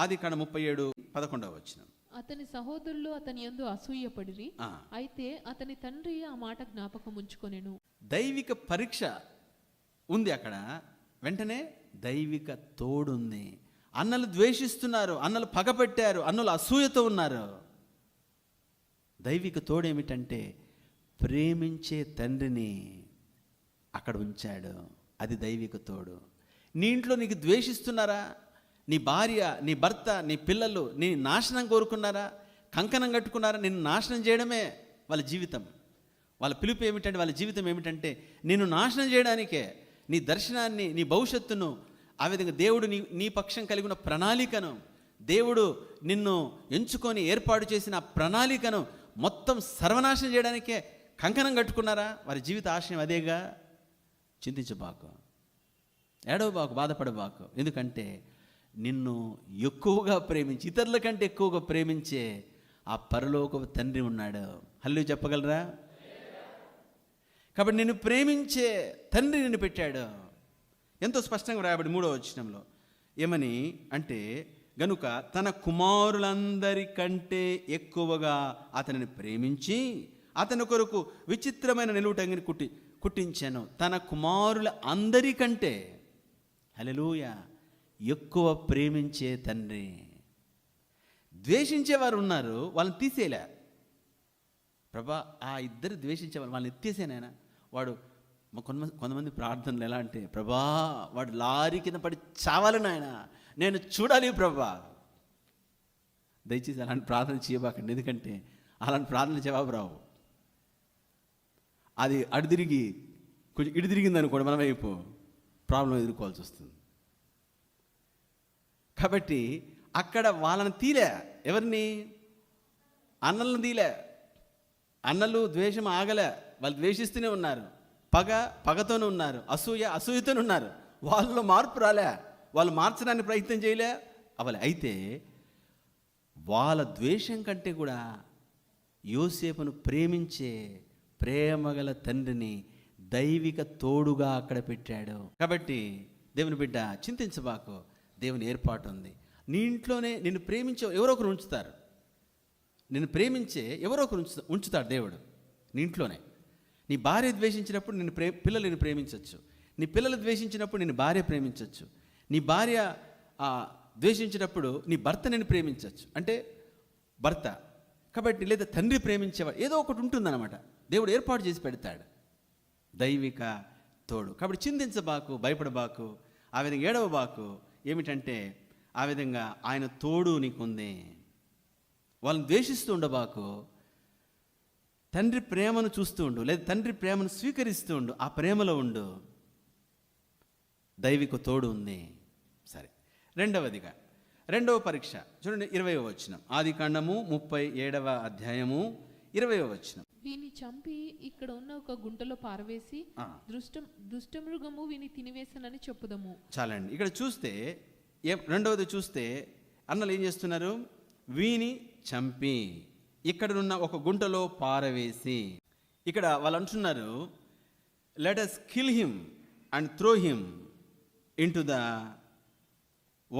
ఆది కాండ ముప్పై ఏడు పదకొండవ వచ్చిన అతని సహోదరులు అతని యందు అసూయపడిరి. అయితే అతని తండ్రి ఆ మాట జ్ఞాపకం ఉంచుకొనెను. దైవిక పరీక్ష ఉంది అక్కడ. వెంటనే దైవిక తోడుంది. అన్నలు ద్వేషిస్తున్నారు అన్నలు పగపెట్టారు అన్నలు అసూయతో ఉన్నారు. దైవిక తోడు ఏమిటంటే ప్రేమించే తండ్రిని అక్కడ ఉంచాడు. అది దైవిక తోడు. నీ ఇంట్లో నీకు ద్వేషిస్తున్నారా? నీ భార్య నీ భర్త నీ పిల్లలు నీ నాశనం కోరుకున్నారా? కంకణం కట్టుకున్నారా? నిన్ను నాశనం చేయడమే వాళ్ళ జీవితం. వాళ్ళ పిలుపు ఏమిటంటే వాళ్ళ జీవితం ఏమిటంటే నిన్ను నాశనం చేయడానికే నీ దర్శనాన్ని నీ భవిష్యత్తును ఆ విధంగా దేవుడు నీ నీ పక్షం కలిగిన ప్రణాళికను దేవుడు నిన్ను ఎంచుకొని ఏర్పాటు చేసిన ప్రణాళికను మొత్తం సర్వనాశనం చేయడానికే కంకణం కట్టుకున్నారా? వారి జీవిత ఆశయం అదేగా? చింతించబాకు. ఏడవబాకు బాధపడబాకు. ఎందుకంటే నిన్ను ఎక్కువగా ప్రేమించి ఇతరుల కంటే ఎక్కువగా ప్రేమించే ఆ పరలోక తండ్రి ఉన్నాడు. హల్లు చెప్పగలరా? కాబట్టి నిన్ను ప్రేమించే తండ్రి నిన్ను పెట్టాడు. ఎంతో స్పష్టంగా రాయబడి మూడో వచనంలో. ఏమని? అంటే గనుక తన కుమారులందరికంటే ఎక్కువగా అతనిని ప్రేమించి అతని కొరకు విచిత్రమైన నిలువుటంగిని కుట్టి కుట్టించాను. తన కుమారుల అందరికంటే హల్లెలూయ. ఎక్కువ ప్రేమించే తండ్రి. ద్వేషించేవారు ఉన్నారు వాళ్ళని తీసేయలే. ప్రభా ఆ ఇద్దరు ద్వేషించేవారు వాళ్ళని ఎత్తేసేనాయన వాడు కొంతమంది కొంతమంది ప్రార్థనలు ఎలా అంటే ప్రభా వాడు లారీ కింద పడి చావాలని నాయన. నేను చూడాలి ప్రభా. దయచేసి అలాంటి ప్రార్థన చేయబాకండి. ఎందుకంటే అలాంటి ప్రార్థన జవాబు రావు. అది అడిదిరిగి కొంచెం ఇటు తిరిగింది అనుకోండి మన వైపు. ప్రాబ్లం ఎదుర్కోవాల్సి వస్తుంది. కాబట్టి అక్కడ వాళ్ళని తీలే. ఎవరిని? అన్నలను తీలే. అన్నలు ద్వేషం ఆగలే. వాళ్ళు ద్వేషిస్తూనే ఉన్నారు. పగ పగతోనే ఉన్నారు. అసూయ అసూయతోనే ఉన్నారు. వాళ్ళలో మార్పు రాలే. వాళ్ళు మార్చడానికి ప్రయత్నం చేయలే. అవలే. అయితే వాళ్ళ ద్వేషం కంటే కూడా యోసేపును ప్రేమించే ప్రేమగల తండ్రిని దైవిక తోడుగా అక్కడ పెట్టాడు. కాబట్టి దేవుని బిడ్డ చింతించబాకు. దేవుని ఏర్పాటు ఉంది. నీ ఇంట్లోనే నిన్ను ప్రేమించే ఎవరో ఒకరు ఉంచుతారు. నిన్ను ప్రేమించే ఎవరో ఒకరు ఉంచు ఉంచుతాడు దేవుడు నీ ఇంట్లోనే. నీ భార్య ద్వేషించినప్పుడు నేను ప్రే పిల్లలు నేను ప్రేమించవచ్చు నీ పిల్లలు ద్వేషించినప్పుడు నేను భార్య ప్రేమించవచ్చు నీ భార్య ద్వేషించినప్పుడు నీ భర్త నేను ప్రేమించవచ్చు అంటే భర్త. కాబట్టి లేదా తండ్రి ప్రేమించేవాడు ఏదో ఒకటి ఉంటుందన్నమాట. దేవుడు ఏర్పాటు చేసి పెడతాడు. దైవిక తోడు. కాబట్టి చింతించబాకు భయపడబాకు ఆ విధంగా ఏడవబాకు ఏమిటంటే ఆ విధంగా ఆయన తోడు నీకుంది. వాళ్ళని ద్వేషిస్తూ ఉండబాకు తండ్రి ప్రేమను చూస్తూ ఉండు. లేదా తండ్రి ప్రేమను స్వీకరిస్తూ ఉండు. ఆ ప్రేమలో ఉండు. దైవిక తోడు ఉంది. సరే. రెండవదిగా రెండవ పరీక్ష. చూడండి ఇరవై వచనం. ఆది కాండము ముప్పై ఏడవ అధ్యాయము ఇరవై వచనం. వీని చంపి ఇక్కడ ఉన్న ఒక గుంటలో పారవేసి. దృష్టం దుష్టమృగము వీని తినివేసనని చెప్పుదము. చాలండి. ఇక్కడ చూస్తే రెండవది చూస్తే అన్నలు ఏం చేస్తున్నారు? వీని చంపి ఇక్కడనున్న ఒక గుంటలో పారవేసి. ఇక్కడ వాళ్ళు అంటున్నారు let us kill him and throw him in to the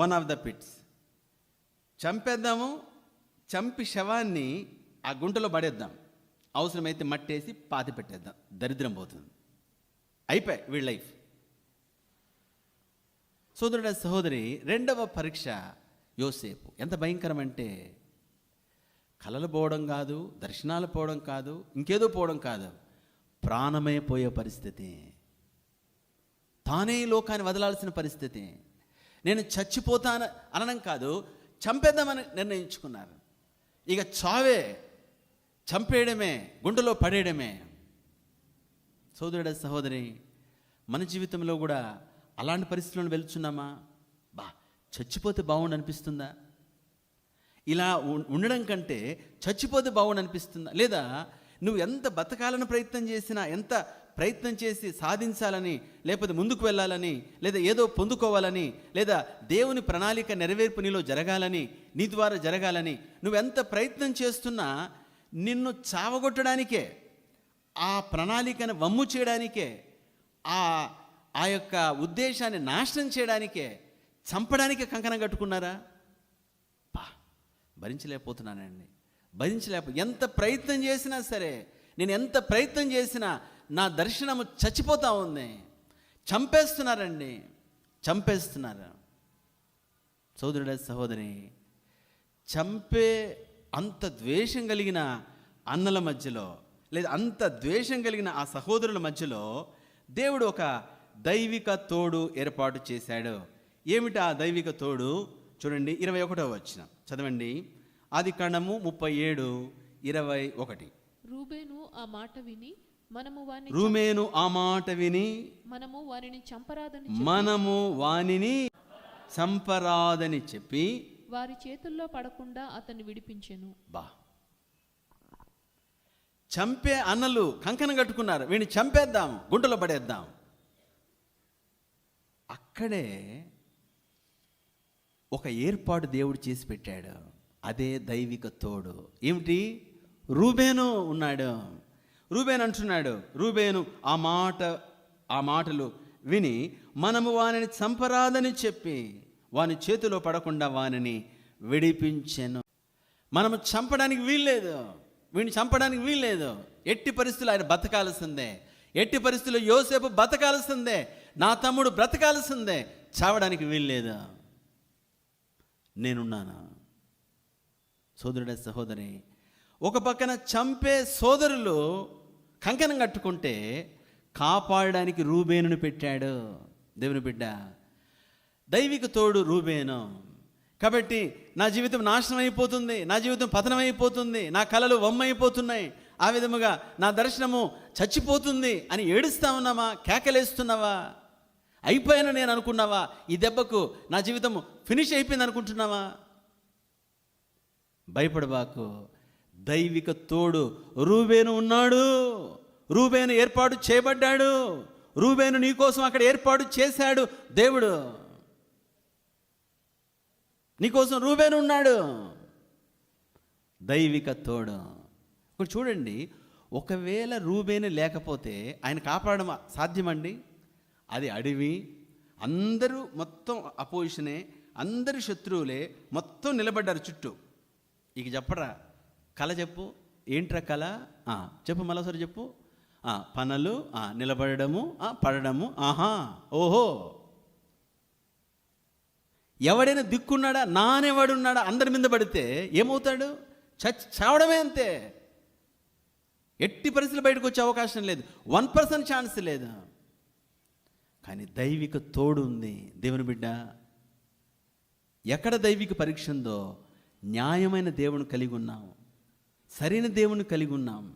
one of the pits చంపేద్దాము చంపి శవాన్ని ఆ గుంటలో పడేద్దాం. అవసరమైతే మట్టేసి పాతి పెట్టేద్దాం. దరిద్రం పోతుంది. అయిపోయి వీళ్ళ లైఫ్. సోదరుడ సహోదరి రెండవ పరీక్ష యోసేపు. ఎంత భయంకరం అంటే కలలు పోవడం కాదు దర్శనాలు పోవడం కాదు ఇంకేదో పోవడం కాదు. ప్రాణమే పోయే పరిస్థితి. తానే లోకాన్ని వదలాల్సిన పరిస్థితి. నేను చచ్చిపోతాను అనడం కాదు చంపేద్దామని నిర్ణయించుకున్నారు. ఇక చావే చంపేయడమే గుండెలో పడేయడమే. సోదరుడ సహోదరి మన జీవితంలో కూడా అలాంటి పరిస్థితులను వెళ్తున్నామా? బా చచ్చిపోతే బాగుండు అనిపిస్తుందా? ఇలా ఉండడం కంటే చచ్చిపోతే బాగుండు అనిపిస్తుందా? లేదా నువ్వు ఎంత బతకాలని ప్రయత్నం చేసినా ఎంత ప్రయత్నం చేసి సాధించాలని లేకపోతే ముందుకు వెళ్ళాలని లేదా ఏదో పొందుకోవాలని లేదా దేవుని ప్రణాళిక నెరవేర్పు నీలో జరగాలని నీ ద్వారా జరగాలని నువ్వెంత ప్రయత్నం చేస్తున్నా నిన్ను చావగొట్టడానికే ఆ ప్రణాళికను వమ్ము చేయడానికే ఆ ఆ యొక్క ఉద్దేశాన్ని నాశనం చేయడానికే చంపడానికే కంకణం కట్టుకున్నారా? భరించలేకపోతున్నానండి భరించలేక ఎంత ప్రయత్నం చేసినా సరే నేను ఎంత ప్రయత్నం చేసినా నా దర్శనము చచ్చిపోతా ఉంది. చంపేస్తున్నారండి. చంపేస్తున్నారు. సోదరుడ సహోదరి చంపే అంత ద్వేషం కలిగిన అన్నల మధ్యలో లేదా అంత ద్వేషం కలిగిన ఆ సహోదరుల మధ్యలో దేవుడు ఒక దైవిక తోడు ఏర్పాటు చేశాడు. ఏమిటి ఆ దైవిక తోడు? చూడండి ఇరవై ఒకటో వచ్చిన చదవండి. ఆది కాండము ముప్పై ఏడు ఇరవై ఒకటి. రూబేను ఆ మాట విని మనము వారిని రూమేను ఆ మాట విని మనము వారిని చంపరాదని మనము వానిని సంపరాదని చెప్పి వారి చేతుల్లో పడకుండా అతన్ని విడిపించెను. బా. చంపే అన్నలు కంకణం కట్టుకున్నారు. వీడిని చంపేద్దాం గుంటలో పడేద్దాం. అక్కడే ఒక ఏర్పాటు దేవుడు చేసి పెట్టాడు. అదే దైవిక తోడు. ఏమిటి? రూబేను ఉన్నాడు. రూబేన్ అంటున్నాడు. రూబేను ఆ మాట ఆ మాటలు విని మనము వానిని చంపరాదని చెప్పి వాని చేతిలో పడకుండా వానిని విడిపించెను. మనము చంపడానికి వీల్లేదు. వీడిని చంపడానికి వీల్లేదు. ఎట్టి పరిస్థితులు ఆయన బతకాల్సిందే. ఎట్టి పరిస్థితుల్లో యోసేపు బతకాల్సిందే. నా తమ్ముడు బ్రతకాల్సిందే. చావడానికి వీల్లేదు. నేనున్నాను? సోదరుడే సహోదరి ఒక పక్కన చంపే సోదరులు కంకణం కట్టుకుంటే కాపాడడానికి రూబేనుని పెట్టాడు. దేవుని బిడ్డ దైవిక తోడు రూబేను. కాబట్టి నా జీవితం నాశనం అయిపోతుంది నా జీవితం పతనం అయిపోతుంది నా కళలు వమ్మైపోతున్నాయి. ఆ విధముగా నా దర్శనము చచ్చిపోతుంది అని ఏడుస్తా ఉన్నామా కేకలేస్తున్నావా? అయిపోయాను నేను అనుకున్నావా? ఈ దెబ్బకు నా జీవితం ఫినిష్ అయిపోయింది అనుకుంటున్నావా? భయపడబాకు. దైవిక తోడు రూబేను ఉన్నాడు. రూబేను ఏర్పాటు చేయబడ్డాడు. రూబేను నీకోసం అక్కడ ఏర్పాటు చేశాడు దేవుడు. నీకోసం రూబేను ఉన్నాడు. దైవిక తోడు. ఇప్పుడు చూడండి ఒకవేళ రూబేను లేకపోతే ఆయన కాపాడడం సాధ్యమండి? అది అడవి. అందరూ మొత్తం అపోజిషనే అందరు శత్రువులే మొత్తం నిలబడ్డారు చుట్టూ. ఇక చెప్పరా? కళ చెప్పు. ఏంట్రా కళ చెప్పు మరోసారి చెప్పు. పనులు నిలబడము ఆ, పడడము ఆహా ఓహో. ఎవడైనా దిక్కున్నాడా నానేవాడు ఉన్నాడా అందరి మీద పడితే ఏమవుతాడు? చచ్చి చావడమే అంతే. ఎట్టి పరిస్థితులు బయటకు వచ్చే అవకాశం లేదు. వన్ పర్సెంట్ ఛాన్స్ లేదు. కానీ దైవిక తోడు ఉంది. దేవుని బిడ్డ ఎక్కడ దైవిక పరీక్ష ఉందో న్యాయమైన దేవుని కలిగి ఉన్నాం. సరైన దేవుని కలిగి ఉన్నాం.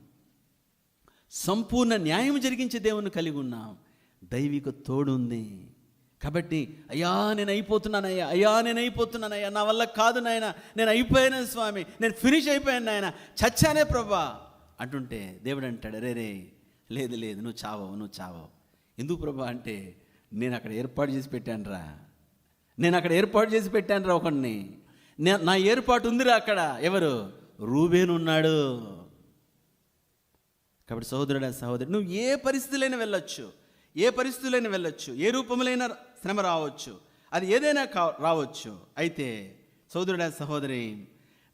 సంపూర్ణ న్యాయం జరిగించే దేవుని కలిగి ఉన్నాం. దైవిక తోడు ఉంది. కాబట్టి అయ్యా నేను అయిపోతున్నానయ్యా అయ్యా నేను అయిపోతున్నానయ్యా నా వల్ల కాదు నాయన నేను అయిపోయాను స్వామి నేను ఫినిష్ అయిపోయాను నాయన చచ్చానే ప్రభా. అంటుంటే దేవుడు అంటాడు రే రే లేదు లేదు నువ్వు చావవు నువ్వు చావవు. ఎందుకు ప్రభా అంటే నేను అక్కడ ఏర్పాటు చేసి పెట్టానురా నేను అక్కడ ఏర్పాటు చేసి పెట్టానురా ఒకడిని నా ఏర్పాటు ఉందిరా అక్కడ ఎవరు? రూబేను ఉన్నాడు. కాబట్టి సహోదరుడ సహోదరుడు నువ్వు ఏ పరిస్థితులైనా వెళ్ళొచ్చు ఏ పరిస్థితులైనా వెళ్ళొచ్చు ఏ రూపములైన శ్రమ రావచ్చు. అది ఏదైనా కా రావచ్చు. అయితే సోదరుడ సహోదరి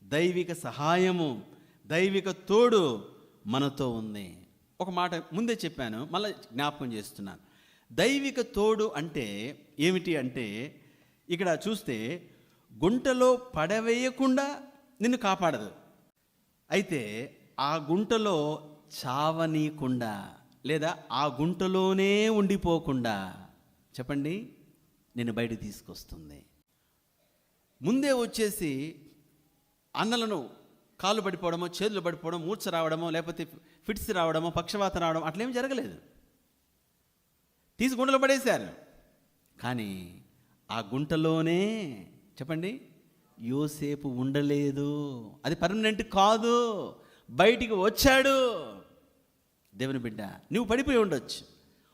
దైవిక సహాయము దైవిక తోడు మనతో ఉంది. ఒక మాట ముందే చెప్పాను మళ్ళీ జ్ఞాపకం చేస్తున్నాను. దైవిక తోడు అంటే ఏమిటి అంటే ఇక్కడ చూస్తే గుంటలో పడవేయకుండా నిన్ను కాపాడదు. అయితే ఆ గుంటలో చావనీయకుండా లేదా ఆ గుంటలోనే ఉండిపోకుండా చెప్పండి? నేను బయట తీసుకొస్తుంది. ముందే వచ్చేసి అన్నలను కాళ్ళు పడిపోవడమో చేతులు పడిపోవడం మూర్చ రావడమో లేకపోతే ఫిట్స్ రావడమో పక్షవాతం రావడం అట్లేం జరగలేదు. తీసి గుంటలో పడేశారు. కానీ ఆ గుంటలోనే చెప్పండి యోసేపు ఉండలేదు. అది పర్మనెంట్ కాదు. బయటికి వచ్చాడు. దేవుని బిడ్డ నువ్వు పడిపోయి ఉండొచ్చు.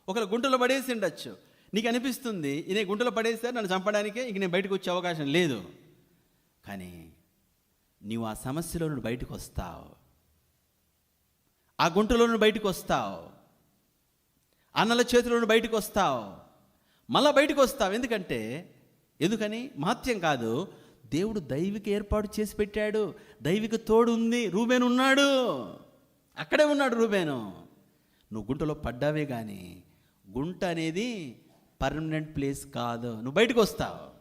ఒకరు గుంటలో పడేసి ఉండొచ్చు. నీకు అనిపిస్తుంది ఈయన గుంటలో పడేస్తే నన్ను చంపడానికే ఇంక నేను బయటకు వచ్చే అవకాశం లేదు. కానీ నీవు ఆ సమస్యలో నుండి బయటకు వస్తావు. ఆ గుంటలో నుండి బయటకు వస్తావు. అన్నల చేతిలో నుండి బయటకు వస్తావు. మళ్ళా బయటకు వస్తావు. ఎందుకంటే ఎందుకని? మహత్యం కాదు. దేవుడు దైవిక ఏర్పాటు చేసి పెట్టాడు. దైవిక తోడు ఉంది. రూబేను ఉన్నాడు. అక్కడే ఉన్నాడు రూబేను. నువ్వు గుంటలో పడ్డావే కానీ గుంట అనేది పర్మనెంట్ ప్లేస్ కాదు. నువ్వు బయటకు వస్తావు.